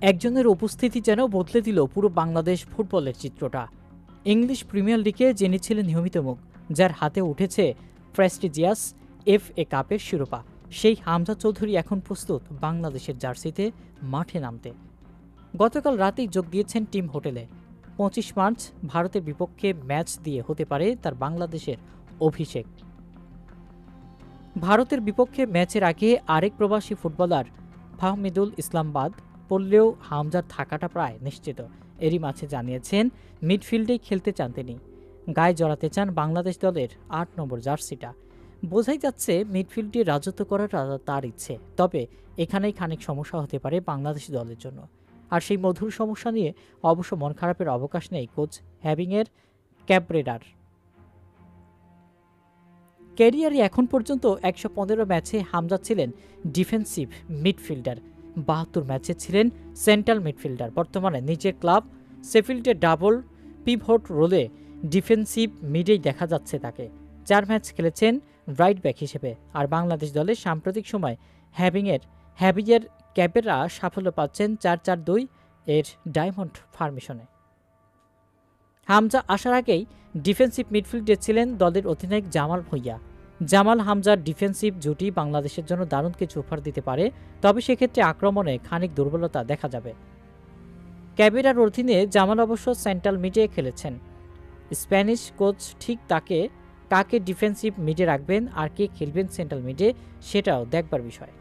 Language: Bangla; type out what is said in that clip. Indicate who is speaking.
Speaker 1: একজনের উপস্থিতি যেন বদলে দিল পুরো বাংলাদেশ ফুটবলের চিত্রটা। ইংলিশ প্রিমিয়ার লিগে যিনি ছিলেন নিয়মিত মুখ, যার হাতে উঠেছে প্রেস্টিজিয়াস এফ এ কাপের শিরোপা, সেই হামজা চৌধুরী এখন প্রস্তুত বাংলাদেশের জার্সিতে মাঠে নামতে। গতকাল রাতেই যোগ দিয়েছেন টিম হোটেলে। পঁচিশ মার্চ ভারতের বিপক্ষে ম্যাচ দিয়ে হতে পারে তার বাংলাদেশের অভিষেক। ভারতের বিপক্ষে ম্যাচের আগে আরেক প্রবাসী ফুটবলার ফাহমিদুল ইসলাম বাদ পড়লেও হামজার থাকাটা প্রায় নিশ্চিত। এরই মাঝে জানিয়েছেন, মিডফিল্ডেই খেলতে চান তিনি। গায়ে জড়াতে চান বাংলাদেশ দলের আট নম্বর জার্সিটা। বোঝাই যাচ্ছে, মিডফিল্ডে রাজত্ব করাটা তার ইচ্ছে। তবে এখানেই খানিক সমস্যা হতে পারে বাংলাদেশ দলের জন্য। আর সেই মধুর সমস্যা নিয়ে অবশ্য মন খারাপের অবকাশ নেই কোচ হ্যাভিংয়ের ক্যাবরেডার ক্যারিয়ারে এখন পর্যন্ত একশো পনেরো ম্যাচে হামজা ছিলেন ডিফেন্সিভ মিডফিল্ডার। বাহাত্তর ম্যাচে ছিলেন সেন্ট্রাল মিডফিল্ডার। বর্তমানে নিজের ক্লাব সেফিল্ডে ডাবল পিভট রোলে ডিফেন্সিভ মিডেই দেখা যাচ্ছে তাকে। চার ম্যাচ খেলেছেন রাইট ব্যাক হিসেবে। আর বাংলাদেশ দলের সাম্প্রতিক সময় হ্যাভিংয়ের হ্যাভিংয়ের ক্যাপেরা সাফল্য পাচ্ছেন চার চার দুই এর ডায়মন্ড ফার্মেশনে। হামজা আসার আগেই ডিফেন্সিভ মিডফিল্ডে ছিলেন দলের অধিনায়ক জামাল ভুঁইয়া। জামাল হামজার ডিফেন্সিভ জুটি বাংলাদেশের জন্য দারুণ কিছু অফার দিতে পারে, তবে সেক্ষেত্রে আক্রমণে খানিক দুর্বলতা দেখা যাবে। ক্যাবেরার অধীনে জামাল অবশ্য সেন্ট্রাল মিডে খেলেছেন। স্প্যানিশ কোচ ঠিক তাকে, কাকে ডিফেন্সিভ মিডে রাখবেন আর কে খেলবেন সেন্ট্রাল মিডে, সেটাও দেখবার বিষয়।